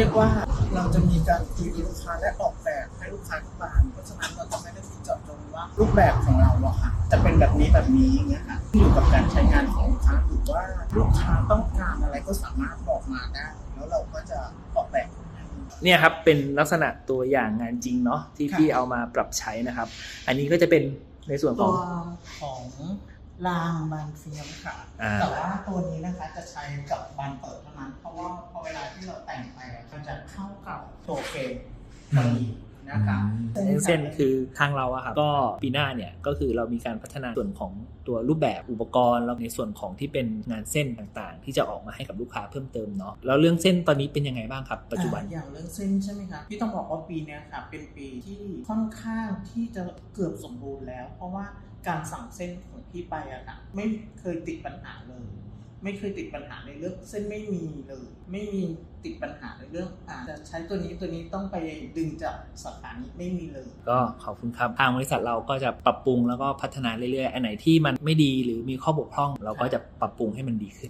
รียกว่าเราจะมีการคุยกับลูกค้าและออกแบบให้ลูกค้าทุกบานเพราะฉะนั้นเราจะไม่ได้มีเจาะจงว่ารูปแบบของเราอะค่ะจะเป็นแบบนี้แบบนี้อย่างเงี้ยค่ะอยู่กับการใช้งานของลูกค้าหรือว่าลูกค้าต้องการอะไรก็สามารถบอกมาได้แล้วเราก็จะออกแบบให้เนี่ยครับเป็นลักษณะตัวอย่างงานจริงเนาะที่ค่ะพี่เอามาปรับใช้นะครับ อันนี้ก็จะเป็นในส่วนขตัองวของรางบานเฟียมค่ะอ่าแต่ว่าตัวนี้นะคะจะใช้กับบานเปิดเท่านั้น เพราะว่าพอเวลาที่เราแต่งไปอะมัน จะเข้ากับตัวเฟรมพอดีนะคะเส้นคือทางเราอะครับก็ปีหน้าเนี่ยก็คือเรามีการพัฒนาส่วนของตัวรูปแบบอุปกรณ์แล้วในส่วนของที่เป็นงานเส้นต่างๆ ที่จะออกมาให้กับลูกค้าเพิ่มเติมเนาะแล้วเรื่องเส้นตอนนี้เป็นยังไงบ้างครับปัจจุบันอ่าอย่างเรื่องเส้นใช่ไหมคะพี่ต้องบอกว่าปีเนี้ยค่ะเป็นปีที่ค่อนข้างที่จะเกือบสมบูรณ์แล้ว เพราะว่าการสั่งเส้นของพี่ไปอะค่ะไม่เคยติดปัญหาเลย ไม่เคยติดปัญหาในเรื่องเส้นไม่มีเลย ไม่มีติดปัญหาใน เรื่องอ่าจะใช้ตัวนี้ตัวนี้ต้องไปดึงจากสาขานี้ไม่มีเลย ก็ขอบคุณครับทางบริษัทเราก็จะปรับปรุงแล้วก็พัฒนาเรื่อยๆ อันไหนที่มันไม่ดีหรือมีข้อบกพร่อง เราก็จะปรับปรุงให้มันดีขึ้น